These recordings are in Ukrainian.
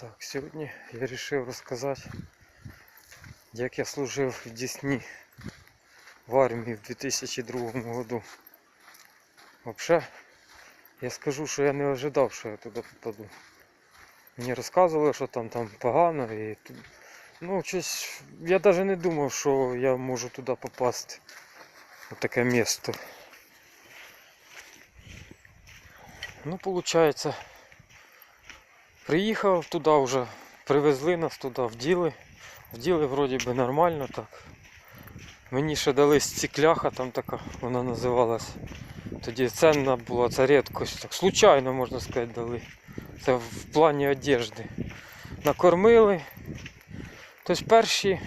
Так, сьогодні я вирішив розказати, як я служив в Дісні в армії в 2002 году. Взагалі, я скажу, що я не ожидав, що я туди попаду. Мені розказували, що там, там погано і. Ну, щось, я навіть не думав, що я можу туди попасти. У таке місто. Ну, виходить, приїхав туди вже, привезли нас туди, вділи. Вділи вроді би нормально так. Мені ще дали стекляха, там така вона називалась. Тоді ценна була, це рідкость. Так, случайно можна сказати, дали. Це в плані одежди. Накормили. Тобто перші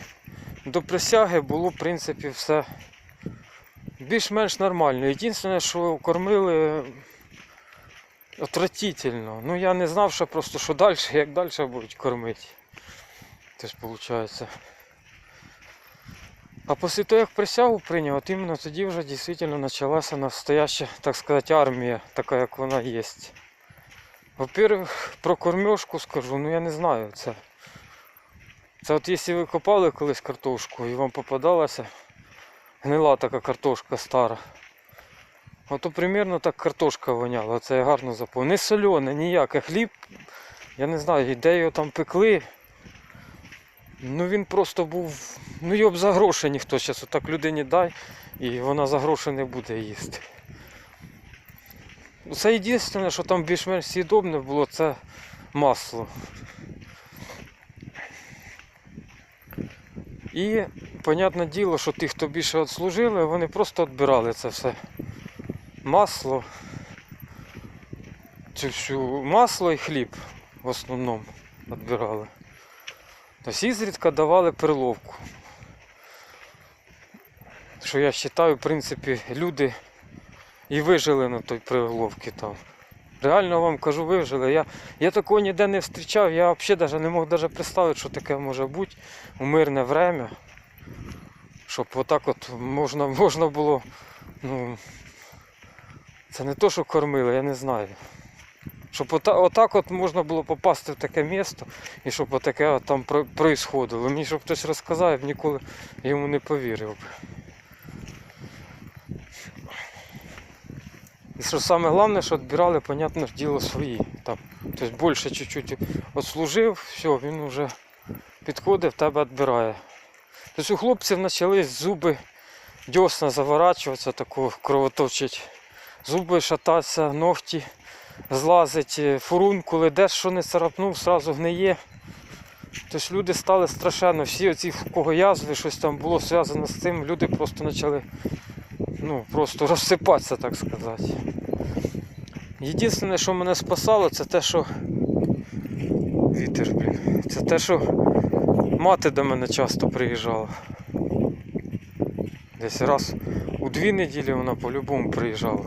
до присяги було в принципі все більш-менш нормально. Єдине, що кормили отвратительно. Ну я не знав, що просто що далі, як далі будуть кормити. Тобто, виходить. А після того, як присягу прийняв, от іменно тоді вже дійсно почалася настояща, так сказати, армія, така як вона є. Во-первых, про кормежку скажу, ну я не знаю це. Це от якщо ви копали колись картошку і вам попадалася гнила така картошка стара. Ото примерно так картошка воняла, це я гарно запомнив. Не солене, ніяке. Хліб, я не знаю, де його там пекли. Ну він просто був. Ну його б за гроші ніхто зараз отак людині дай і вона за гроші не буде їсти. Це єдине, що там більш-менш з'їдобне було, це масло. І, понятне діло, що ті, хто більше відслужили, вони просто відбирали це все. Масло, цю всю масло і хліб в основному відбирали. Тобто ізрідка давали перловку. Що я вважаю, в принципі, люди і вижили на той приловці там. Реально вам кажу, вижили. Я, я такого ніде не зустрічав, я взагалі даже не мог даже представити, що таке може бути у мирне время. Щоб отак от можна, можна було. Ну, це не то, що кормили, я не знаю. Щоб ота, отак от можна було попасти в таке місто і щоб отаке от там про- происходило. Мені щоб хтось розказав, я б ніколи йому не повірив. би. І що саме головне, що відбирали, понятно ж, діло свої. Там, тобто більше чуть-чуть отслужив, все, він вже підходить, в тебе відбирає. Тобто у хлопців почали зуби, дьосна заворачуватися, таку кровоточить. Зуби шататися, ногті злазить, е, фурункули, де що не царапнув, сразу гниє. Тобто люди стали страшенно, всі оці, в кого язви, щось там було зв'язано з цим, люди просто почали ну, просто розсипатися, так сказати. Єдине, що мене спасало, це те, що. Вітер, блін. Це те, що мати до мене часто приїжджала. Десь раз дві неділі вона по-любому приїжджала.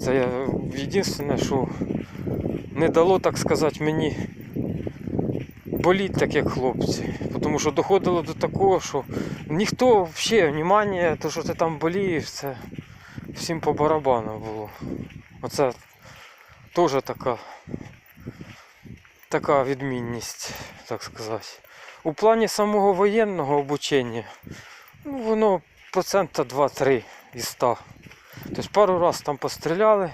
Це єдине, що не дало, так сказати, мені боліть так, як хлопці. Тому що доходило до такого, що ніхто взагалі внимання, то що ти там болієш, це всім по барабану було. Оце теж така, така відмінність, так сказати. У плані самого воєнного обучення, ну воно процента 2-3 із 100. Тобто пару раз там постріляли.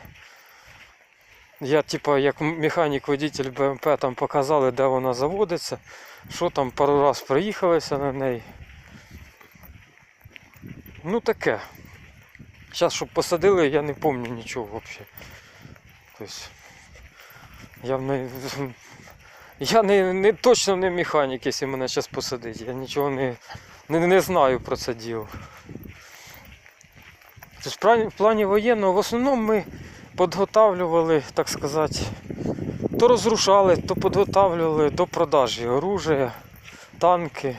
Я, типа, як механік-водитель БМП там показали, де вона заводиться, що там пару раз проїхалися на неї. Ну таке. Зараз, щоб посадили, я не пам'ятаю нічого взагалі. Тобто, я не, я не, не точно не механік, якщо мене зараз посадить. Я нічого не, не, не знаю про це діло. Тобто, в плані, воєнного в основному ми підготавлювали, так сказати, то розрушали, то підготавлювали до продажі оружия, танки,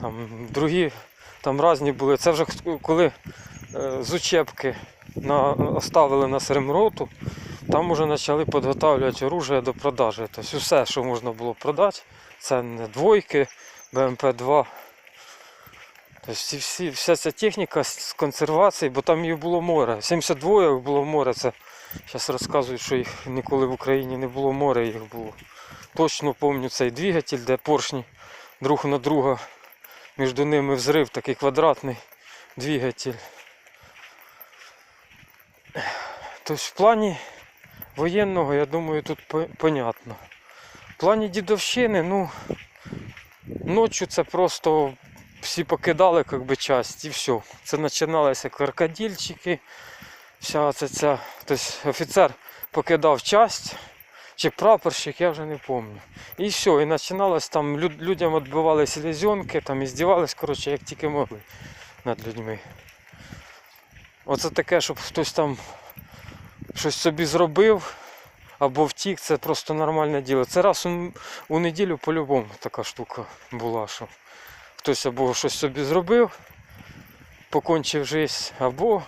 там другі там різні були. Це вже коли е, з учебки на, оставили на Серемроту, там вже почали підготавлювати оружие до продажі. Тобто все, що можна було продати, це не двойки, БМП-2. Всі, всі, вся ця техніка з консервації, бо там її було море. 72 було море, це Зараз розказують, що їх ніколи в Україні не було моря, їх було. Точно пам'ятаю цей двигатель, де поршні друг на друга. Між ними взрив такий квадратний двигатель. Тобто в плані воєнного, я думаю, тут по- понятно. В плані дідовщини, ну, ночі це просто всі покидали как би, часть і все. Це починалися крокодильчики, вся ця, ця. Тобто офіцер покидав часть, чи прапорщик, я вже не пам'ятаю. І все, і починалось там, люд, людям відбивали селезенки, там і здівались, коротше, як тільки могли над людьми. Оце таке, щоб хтось там щось собі зробив або втік, це просто нормальне діло. Це раз у, у неділю по-любому така штука була, що хтось або щось собі зробив, покончив життя, або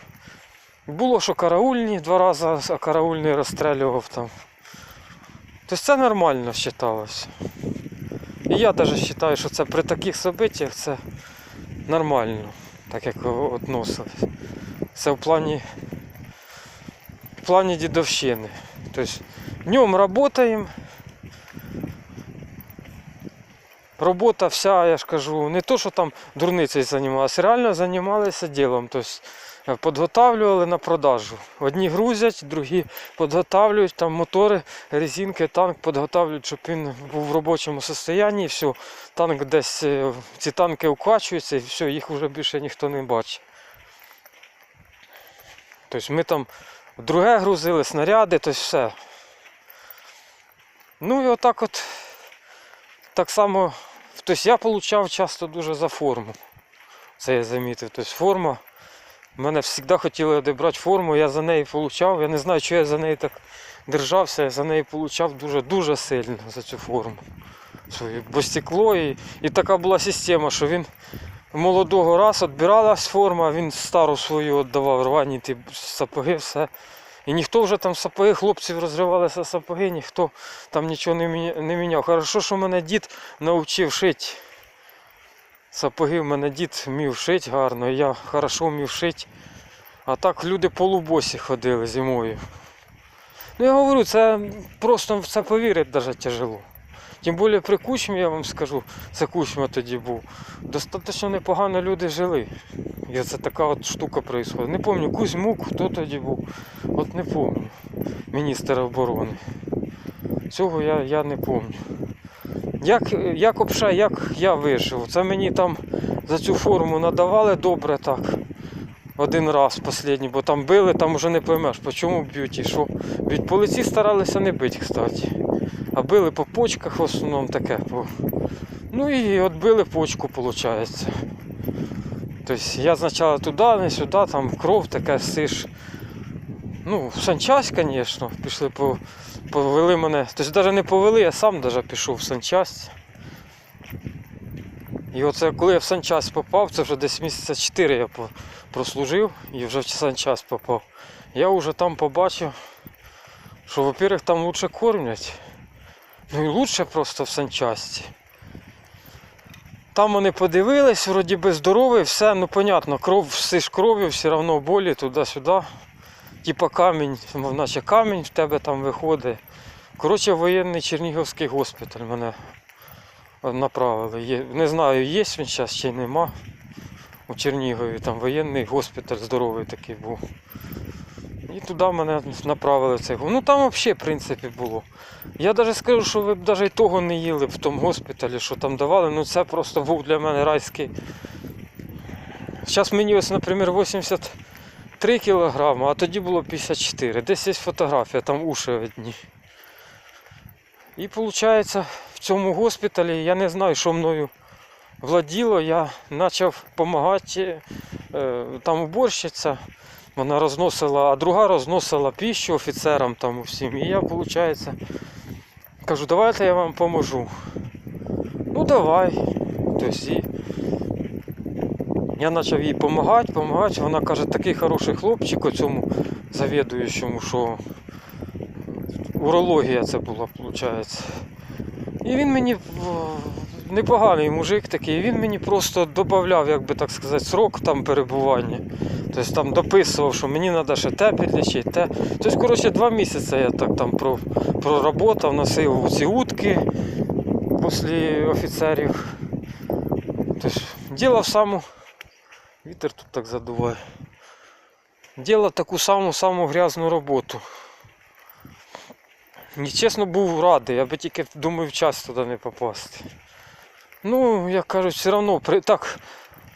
було, що караульні два рази, а караульний розстрілював там. Тобто це нормально вважалося. І я навіть вважаю, що це при таких событиях це нормально, так як відносились. Це в плані, в плані дідовщини. Тобто днем працюємо. Робота вся, я ж кажу, не то, що там дурницею займалися, реально займалися ділом. Тобто підготавлювали на продажу. Одні грузять, другі підготавлюють там мотори, резинки, танк підготавлюють, щоб він був в робочому стані. Все, танк десь, е, ці танки укачуються і все, їх вже більше ніхто не бачить. Тобто ми там друге грузили, снаряди, тобто все. Ну і отак от так само, тобто я отримав часто дуже за форму. Це я замітив. Тобто форма. Мене завжди хотіли одібрати форму, я за неї отримав. Я не знаю, чого я за неї так держався, я за неї отримав дуже-дуже сильно за цю форму. Бо стекло і, і така була система, що він молодого раз відбиралась форма, він стару свою віддавав, рвані ті сапоги, все. І ніхто вже там сапоги, хлопців розривалися сапоги, ніхто там нічого не не міняв. Хорошо, що мене дід навчив шити. Сапоги в мене дід вмів шити гарно, я хорошо вмів шити. А так люди полубосі ходили зимою. Ну я говорю, це просто в це повірити навіть тяжело. Тим більше при кучмі, я вам скажу, це кучма тоді був. Достатньо непогано люди жили. І це така от штука відбувається. Не пам'ятаю, Кузьмук, хто тоді був. От не пам'ятаю. Міністр оборони. Цього я, я не пам'ятаю. Як, як обша, як я вижив? Це мені там за цю форму надавали добре так. Один раз останній, бо там били, там вже не поймеш, по чому б'ють і що. Від полиці старалися не бити, кстати. А били по почках в основному таке. Ну і от почку, виходить. Тобто я спочатку туди, не сюди, там кров таке сиш. Ну, в санчасть, звісно, пішли по, повели мене. Тобто навіть не повели, я сам навіть пішов в санчасть. І оце коли я в санчасть попав, це вже десь місяця 4 я прослужив і вже в санчасть попав. Я вже там побачив, що, во-первых, там лучше кормлять. Ну і лучше просто в санчасті. Там вони подивились, вроді би здоровий, все, ну понятно, кров, все ж кров'ю, все одно болі туди-сюди. Типа камінь, наче камінь в тебе там виходить. Коротше, воєнний Чернігівський госпіталь мене направили. Не знаю, є він зараз чи нема. У Чернігові там воєнний госпіталь здоровий такий був. І туди мене направили в цей. Ну там взагалі, в принципі, було. Я навіть скажу, що ви б навіть того не їли в тому госпіталі, що там давали. Ну це просто був для мене райський. Зараз мені ось, наприклад, 83 кілограми, а тоді було 54. Десь є фотографія, там уші одні. І виходить, в цьому госпіталі я не знаю, що мною владіло. Я почав допомагати. е, Там уборщиця. Вона розносила, а друга розносила піщу офіцерам там усім. І я, виходить, кажу, давайте я вам поможу. Ну давай. Тобто, я почав їй допомагати, допомагати. Вона каже, такий хороший хлопчик у цьому завідуючому, що урологія це була, виходить. І він мені непоганий мужик такий. Він мені просто додавав, як би так сказати, срок там перебування. Тобто там дописував, що мені треба ще те підлічити, те. Тобто, коротше, два місяці я так там проработав, носив ці утки після офіцерів. Тобто, ділав саму. Вітер тут так задуває. Ділав таку саму саму грязну роботу. І чесно був радий, я би тільки думаю в час туди не попасти. Ну, як кажуть, все одно при... так,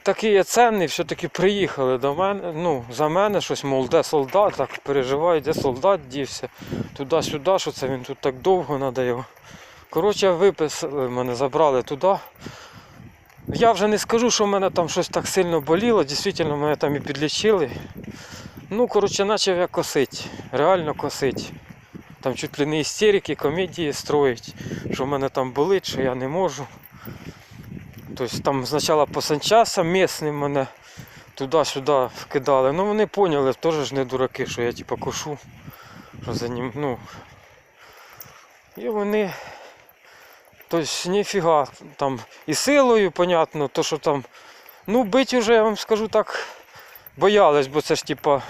такий я ценний, все-таки приїхали до мене, ну, за мене щось, мов, де солдат, так переживають, де солдат дівся, туди-сюди, що це він тут так довго його. Коротше, виписали мене, забрали туди. Я вже не скажу, що в мене там щось так сильно боліло, дійсно мене там і підлічили. Ну, коротше, почав я косити, реально косити. Там чуть ли не істерики, комедії строїть, що в мене там болить, що я не можу. Тобто там спочатку по санчасам місним мене туди-сюди вкидали. Ну вони поняли, теж ж не дураки, що я типу кошу. Що за ним, ну. І вони. Тобто ніфіга там і силою, понятно, то що там. Ну, бить уже, я вам скажу так, боялись, бо це ж типа.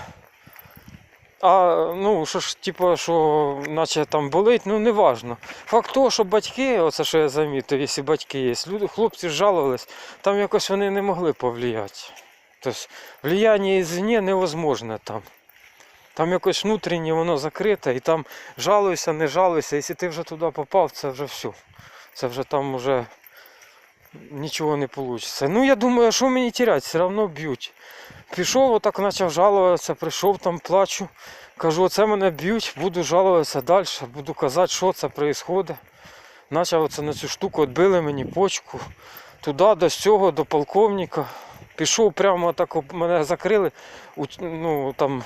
А ну, що ж, типу, що наче там болить, ну не важно. Факт того, що батьки, оце що я замітив, якщо батьки є, люди, хлопці жалувались, там якось вони не могли повлияти. Тобто влияння извне невозможне там. Там якось внутрішнє воно закрите і там жалуйся, не жалуйся. Якщо ти вже туди попав, це вже все. Це вже там вже нічого не вийде. Ну я думаю, що мені тіряти, все одно б'ють. Пішов, отак почав жалуватися, прийшов там, плачу. Кажу, оце мене б'ють, буду жалуватися далі, буду казати, що це відбувається. Почав оце на цю штуку, відбили мені почку. Туди, до цього, до полковника. Пішов прямо так, мене закрили. Ну, там,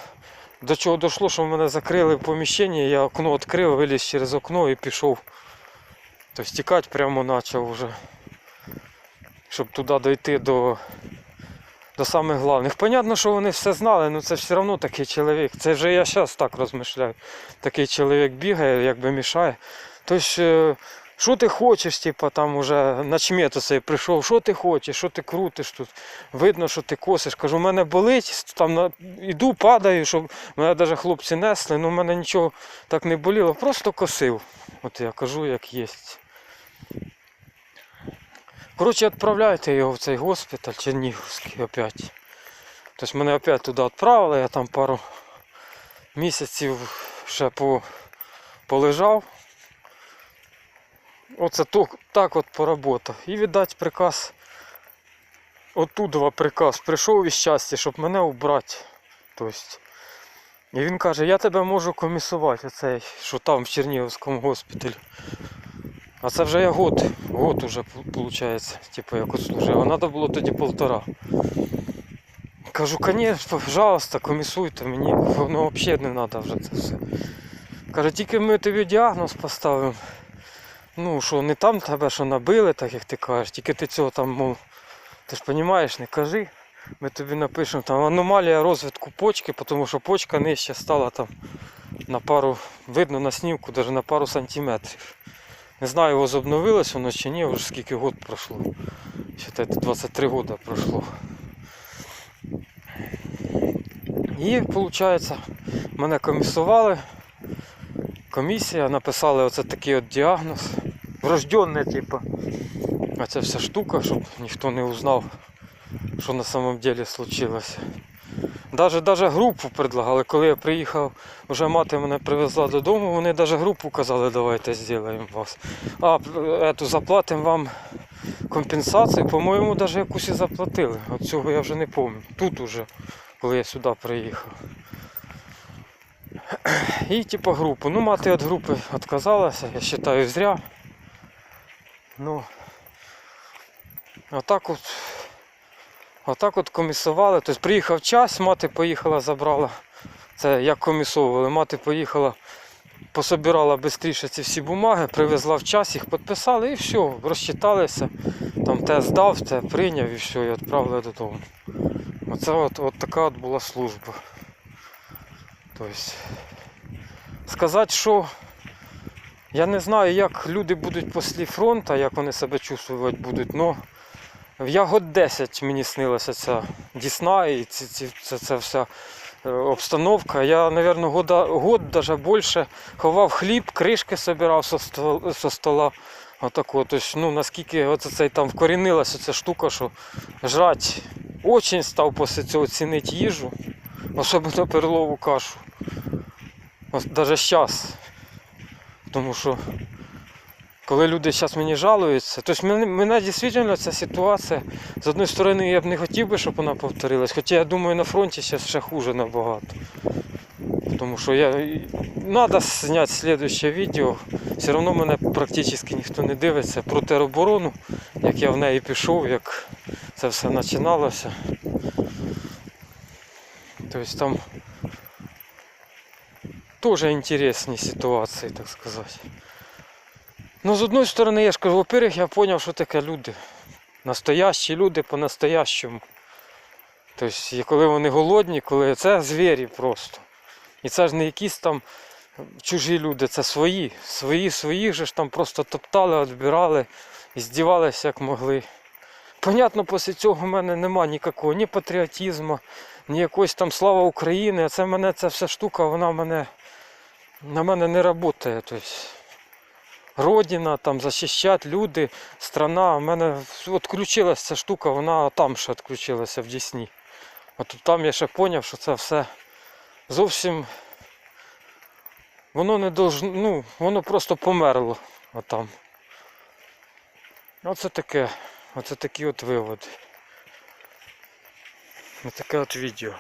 до чого дійшло, що мене закрили в поміщенні, я окно відкрив, виліз через окно і пішов. Тобто тікати прямо почав вже. Щоб туди дойти до до самих головних. Понятно, що вони все знали, але це все одно такий чоловік. Це вже я зараз так розмишляю. Такий чоловік бігає, якби мішає. Тобто, е, що ти хочеш, типу, там уже начмет оцей прийшов, що ти хочеш, що ти крутиш тут. Видно, що ти косиш. Кажу, у мене болить, там на... іду, падаю, щоб мене навіть хлопці несли, ну в мене нічого так не боліло, просто косив. От я кажу, як є. Коротше, відправляйте його в цей госпіталь Чернігівський опять. Тобто мене опять туди відправили, я там пару місяців ще по, полежав. Оце то, так от поработав. І віддати приказ. Оттуда приказ прийшов із щастя, щоб мене убрати. Тобто, і він каже, я тебе можу комісувати, оцей, що там в Чернігівському госпіталі. А це вже я год, год уже виходить, типу як отслужив. А треба було тоді полтора. Кажу, конечно, пожалуйста, комісуйте мені, воно взагалі не треба вже це все. Каже, тільки ми тобі діагноз поставимо. Ну, що не там тебе що набили, так як ти кажеш, тільки ти цього там, мов, ти ж розумієш, не кажи. Ми тобі напишемо там аномалія розвитку почки, тому що почка нижче стала там на пару, видно на снівку, навіть на пару сантиметрів. Не знаю, возобновилось воно чи ні, вже скільки год пройшло. Считайте, 23 года пройшло. І виходить, мене комісували. Комісія написали оце такий от діагноз. Врожденне, типу. А ця вся штука, щоб ніхто не узнав, що на самом деле случилось. Даже, даже групу предлагали, коли я приїхав, вже мати мене привезла додому, вони даже групу казали, давайте зробимо вас. А, ету, заплатимо вам компенсацію, по-моєму, навіть якусь і заплатили. От цього я вже не пам'ятаю. Тут уже, коли я сюди приїхав. І типу групу. Ну, мати від групи відказалася, я вважаю, зря. Ну, отак от Отак от комісували. Тобто приїхав час, мати поїхала, забрала. Це як комісовували. Мати поїхала, пособирала швидше ці всі бумаги, привезла в час, їх підписали і все, розчиталися. Там те здав, те прийняв і все, і відправили додому. Оце от, от така от була служба. Тобто, сказати, що Я не знаю, як люди будуть після фронту, як вони себе чувствувати будуть, але я год 10 мені снилася ця Дісна і ці, ці, це, це вся е, обстановка. Я, мабуть, года, год, даже більше ховав хліб, кришки собирав со, стол, со стола. Отако. Тобто, ну, наскільки оце цей там вкорінилася ця штука, що жрать очень став після цього цінити їжу, особливо перлову кашу. Навіть зараз. Тому що коли люди зараз мені жалуються, тобто мене, дійсно ця ситуація, з однієї сторони, я б не хотів би, щоб вона повторилась, хоча я думаю, на фронті зараз ще хуже набагато. Тому що я треба зняти слідуще відео. Все одно мене практично ніхто не дивиться про тероборону, як я в неї пішов, як це все починалося. Тобто там теж інтересні ситуації, так сказати. Ну, з одної сторони, я ж кажу, во-первых, я зрозумів, що таке люди. Настоящі люди по-настоящому. Тобто, коли вони голодні, коли це звірі просто. І це ж не якісь там чужі люди, це свої. Свої, своїх же ж там просто топтали, відбирали і здівалися як могли. Понятно, після цього в мене нема ніякого ні патріотизму, ні якоїсь там слава України. А це мене ця вся штука, вона мене, на мене не працює. Тобто, Родина, там захищати люди, страна. У мене відключилася ця штука, вона там ще відключилася в Дісні. От там я ще зрозумів, що це все зовсім воно не должно, ну, воно просто померло отам. Оце таке, оце такі от виводи. Ось таке от відео.